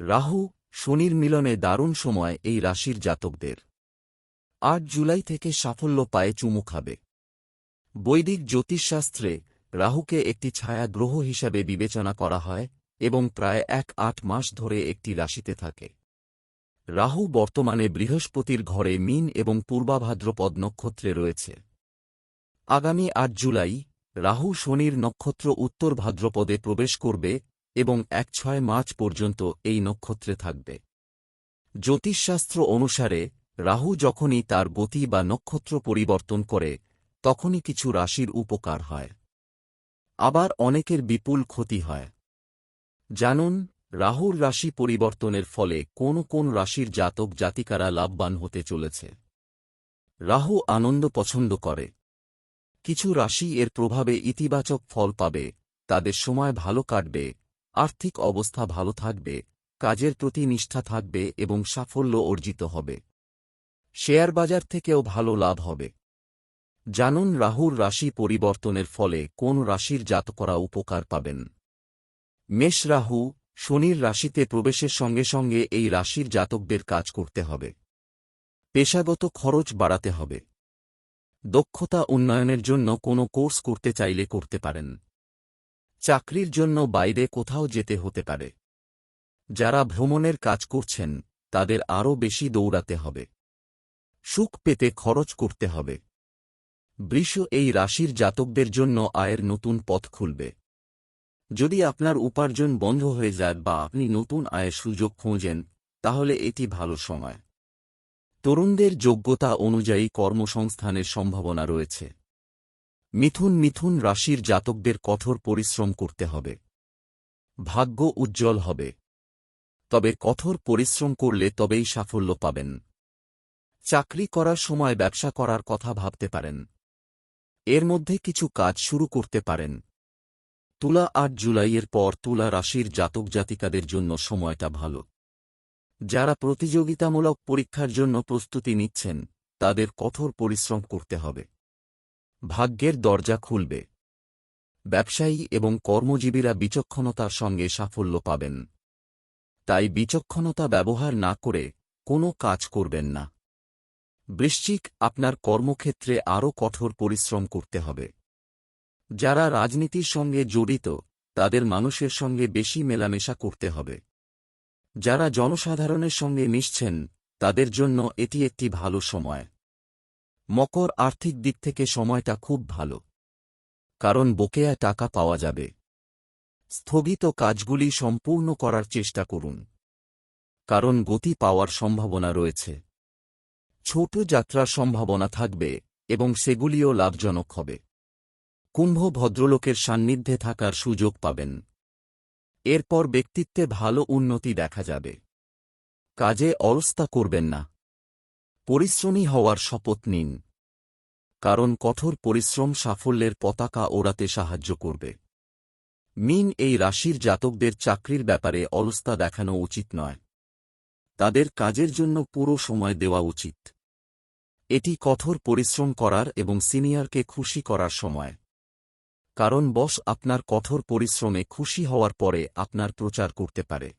রাহু, শনির মিলনে দারুণ সময় এই রাশির জাতকদের। আট জুলাই থেকে সাফল্য পায়ে চুমু খাবে। বৈদিক জ্যোতিষশাস্ত্রে রাহুকে একটি ছায়া গ্রহ হিসাবে বিবেচনা করা হয় এবং প্রায় এক আট মাস ধরে একটি রাশিতে থাকে। রাহু বর্তমানে বৃহস্পতির ঘরে মিন এবং পূর্বাভাদ্রপদ নক্ষত্রে রয়েছে। আগামী আট জুলাই রাহু শনির নক্ষত্র উত্তর ভাদ্রপদে প্রবেশ করবে এবং এক ছয় মার্চ পর্যন্ত এই নক্ষত্রে থাকবে। জ্যোতিষশাস্ত্র অনুসারে, রাহু যখনই তার গতি বা নক্ষত্র পরিবর্তন করে, তখনই কিছু রাশির উপকার হয়। আবার অনেকের বিপুল ক্ষতি হয়। জানুন, রাহুর রাশি পরিবর্তনের ফলে কোন কোন রাশির জাতক জাতিকারা লাভবান হতে চলেছে। রাহু আনন্দ পছন্দ করে। কিছু রাশি এর প্রভাবে ইতিবাচক ফল পাবে, তাদের সময় ভালো কাটবে আর্থিক অবস্থা ভালো থাকবে, কাজের প্রতি নিষ্ঠা থাকবে এবং সাফল্য অর্জিত হবে। শেয়ার বাজার থেকেও ভালো লাভ হবে। জানুন রাহুর রাশি পরিবর্তনের ফলে কোন রাশির জাতকরা উপকার পাবেন। মেষ রাহু, শনির রাশিতে প্রবেশের সঙ্গে সঙ্গে এই রাশির জাতকদের কাজ করতে হবে। পেশাগত খরচ বাড়াতে হবে। দক্ষতা উন্নয়নের জন্য কোনো কোর্স করতে চাইলে করতে পারেন। চাকরির জন্য বাইরে কোথাও যেতে হতে পারে। যারা ভ্রমণের কাজ করছেন, তাদের আরও বেশি দৌড়াতে হবে। সুখ পেতে খরচ করতে হবে। বৃষ এই রাশির জাতকদের জন্য আয়ের নতুন পথ খুলবে। যদি আপনার উপার্জন বন্ধ হয়ে যায় বা আপনি নতুন আয়ের সুযোগ খোঁজেন, তাহলে এটি ভালো সময়। তরুণদের যোগ্যতা অনুযায়ী কর্মসংস্থানের সম্ভাবনা রয়েছে। মিথুন মিথুন রাশির জাতকদের কঠোর পরিশ্রম করতে হবে। ভাগ্য উজ্জ্বল হবে। তবে কঠোর পরিশ্রম করলে তবেই সাফল্য পাবেন। চাকরি করার সময় ব্যবসা করার কথা ভাবতে পারেন। এর মধ্যে কিছু কাজ শুরু করতে পারেন। তুলা আট জুলাইয়ের পর তুলা রাশির জাতক জাতিকাদের জন্য সময়টা ভালো। যারা প্রতিযোগিতামূলক পরীক্ষার জন্য প্রস্তুতি নিচ্ছেন, তাদের কঠোর পরিশ্রম করতে হবে। ভাগ্যের দরজা খুলবে। ব্যবসায়ী এবং কর্মজীবীরা বিচক্ষণতার সঙ্গে সাফল্য পাবেন। তাই বিচক্ষণতা ব্যবহার না করে কোনো কাজ করবেন না। বৃশ্চিক আপনার কর্মক্ষেত্রে আরও কঠোর পরিশ্রম করতে হবে। যারা রাজনীতির সঙ্গে জড়িত, তাদের মানুষের সঙ্গে বেশি মেলামেশা করতে হবে। যারা জনসাধারণের সঙ্গে মিশছেন, তাদের জন্য এটি একটি ভালো সময়। মকর আর্থিক দিক থেকে সময়টা খুব ভালো। কারণ বকেয়া টাকা পাওয়া যাবে। স্থগিত কাজগুলি সম্পূর্ণ করার চেষ্টা করুন। কারণ গতি পাওয়ার সম্ভাবনা রয়েছে। ছোট যাত্রার সম্ভাবনা থাকবে এবং সেগুলিও লাভজনক হবে। কুম্ভ ভদ্রলোকের সান্নিধ্যে থাকার সুযোগ পাবেন। এরপর ব্যক্তিত্বে ভালো উন্নতি দেখা যাবে। কাজে অলস্তা করবেন না। পরিশ্রমী হওয়ার শপথ নিন। কারণ কঠোর পরিশ্রম সাফল্যের পতাকা ওড়াতে সাহায্য করবে। মিন এই রাশির জাতকদের চাকরির ব্যাপারে অলস্তা দেখানো উচিত নয়। তাদের কাজের জন্য পুরো সময় দেওয়া উচিত। এটি কঠোর পরিশ্রম করার এবং সিনিয়রকে খুশি করার সময়। কারণ বস আপনার কঠোর পরিশ্রমে খুশি হওয়ার পরে আপনার প্রচার করতে পারে।